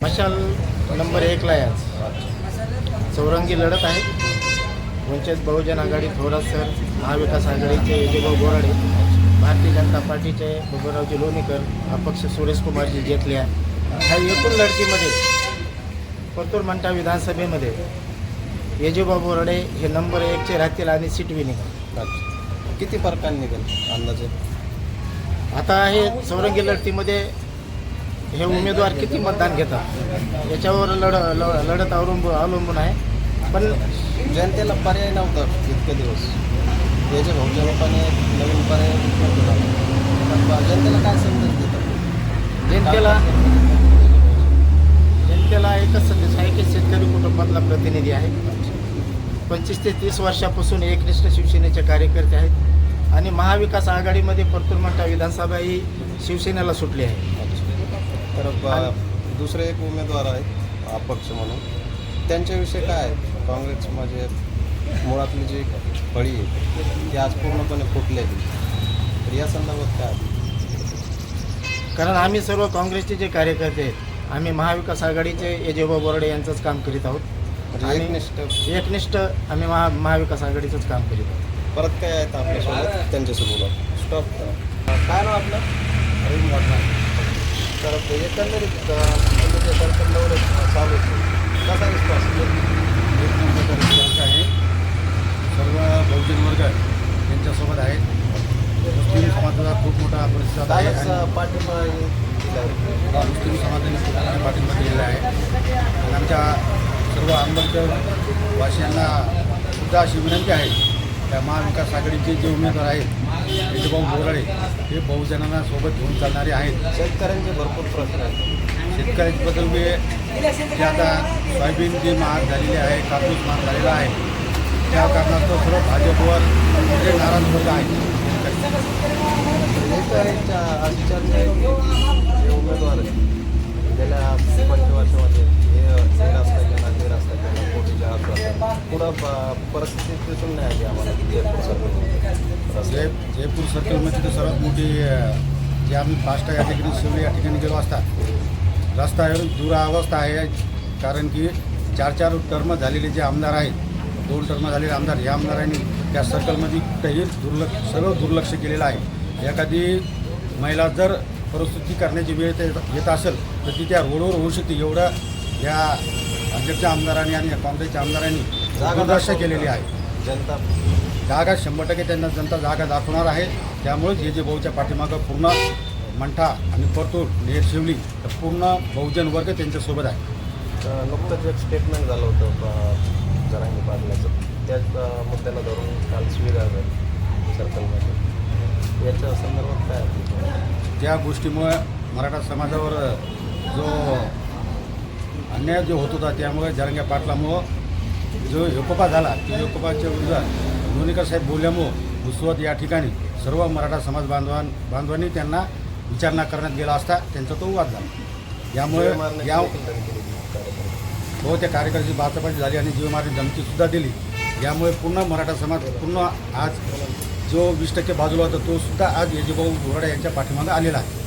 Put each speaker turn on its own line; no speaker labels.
मशाल नंबर एकला आहे आज. चौरंगी लढत आहे. वंचित बहुजन आघाडी थोरात सर महाविकास आघाडीचे विजयभाऊ बोराडे भारतीय जनता पार्टीचे बबनरावजी लोणीकर अपक्ष सुरेश कुमारजी जेटल्या ह्या एकूण लढतीमध्ये परतूर मंठा विधानसभेमध्ये यजूभाऊ बोराडे हे नंबर एकचे राहतील आणि सीट विनिंग.
किती फरकाने निघेल अंदाजे?
आता हे चौरंगी लढतीमध्ये हे उमेदवार किती मतदान घेतात? याच्यावर लढ लढत अवलंबून अवलंबून आहे. पण
जनतेला पर्याय नव्हता इतके दिवस. याच्या भाऊच्या लोकांनी नवीन पर्याय जनतेला काय समजत देतात?
जनतेला जनतेला एकच संदेश आहे की शेतकरी कुटुंबातला प्रतिनिधी आहे. पंचवीस ते तीस वर्षापासून एकनिष्ठ शिवसेनेचे कार्यकर्ते आहेत. आणि महाविकास आघाडीमध्ये परतूर मंठा विधानसभा ही शिवसेनेला सुटली आहे.
तर बा- दुसरे एक उमेदवार आहेत अपक्ष म्हणून. त्यांच्याविषयी काय आहे? काँग्रेस म्हणजे मुळातली जी फळी आहे ती आज पूर्णपणे फुटलेली तर या संदर्भात काय?
कारण आम्ही सर्व काँग्रेसचे जे कार्यकर्ते आहेत आम्ही महाविकास आघाडीचे यजेबा बोर्डे यांचंच काम करीत आहोत.
म्हणजे
आणि-
एकनिष्ठ
एकनिष्ठ आम्ही महा महाविकास आघाडीचंच काम करीत आहोत.
परत काय आहेत आपल्यासोबत? त्यांच्याशी बोला. स्टॉप करा. काय नाव आपलं? तर एकंदरीत अ, तुम्ही जे सरकार लेवल चालू कसा रिस्पॉन्स
एक नंबरचा रिस्पॉन्स आहे. सर्व बहुजन वर्ग यांच्यासोबत आहे. मुस्लिम समाजाचा खूप मोठा प्रतिसाद आहे
पाठिंबा.
मुस्लिम समाजाने पूर्णपणे पाठिंबा दिलेला आहे. आणि आमच्या सर्व आंबेडकर वासियांना सुद्धा अशी विनंती आहे त्या महाविकास आघाडीचे जे उमेदवार आहेत यजभाऊ बोराडे हे बहुजनांना सोबत घेऊन चालणारे आहेत.
शेतकऱ्यांचे भरपूर प्रश्न आहेत.
शेतकऱ्यांबद्दल मी जे आता सोयाबीन जी महाग झालेली आहे कापूस महाग झालेला आहे त्या कारणास्तव सर्व भाजपवर नाराज वर्ग आहे
अर्ज प- परिस्थिती दिसून नाही आली आम्हाला. जयपूर
जय जयपूर सर्कलमध्ये तर सर्वात मोठी जे आम्ही फास्ट या ठिकाणी शिवली या ठिकाणी गेलो असता रस्त्यावर दुरावस्था आहे कारण की चार चार टर्म झालेले जे आमदार आहेत दोन टर्म झालेले आमदार या आमदारांनी त्या सर्कलमध्ये काही दुर्लक्ष सर्व दुर्लक्ष केलेलं आहे. एखादी महिला जर प्रस्तुती करण्याची वेळ ते येत असेल तर ती त्या रोडवर होऊ शकते. एवढं या भाजपच्या आमदारांनी आणि काँग्रेसच्या आमदारांनी दुर्दशा केलेली आहे.
जनता.
जागा शंभर टक्के त्यांना जनता जागा दाखवणार आहे. त्यामुळेच हे जे भाऊच्या पाठीमागं पूर्ण मंठा आणि परतूर नेर शिवली तर पूर्ण बहुजन वर्ग त्यांच्यासोबत आहे.
नुकतंच एक स्टेटमेंट झालं होतं जरांगी पाटलाचं त्याच मुद्द्याला धरून काल झाली सर्कलमध्ये. याच्या संदर्भात काय?
त्या गोष्टीमुळे मराठा समाजावर जो अन्याय जो होत होता त्यामुळे जरंग्या पाटलामुळं जो एकोपा झाला त्या एकोपाच्या विरोधात लोणीकर साहेब बोलल्यामुळं भुसवत या ठिकाणी सर्व मराठा समाज बांधवां बांधवांनी त्यांना विचारणा करण्यात गेला असता त्यांचा तो वाद झाला. यामुळे या. हो त्या कार्यकर्त्याची बाचाबाची झाली आणि जीवमारी धमकीसुद्धा दिली. यामुळे पूर्ण मराठा समाज पूर्ण आज जो वीस टक्के बाजूला होता तो सुद्धा आज यजभाऊ बोराडे यांच्या पाठीमागे आलेला आहे.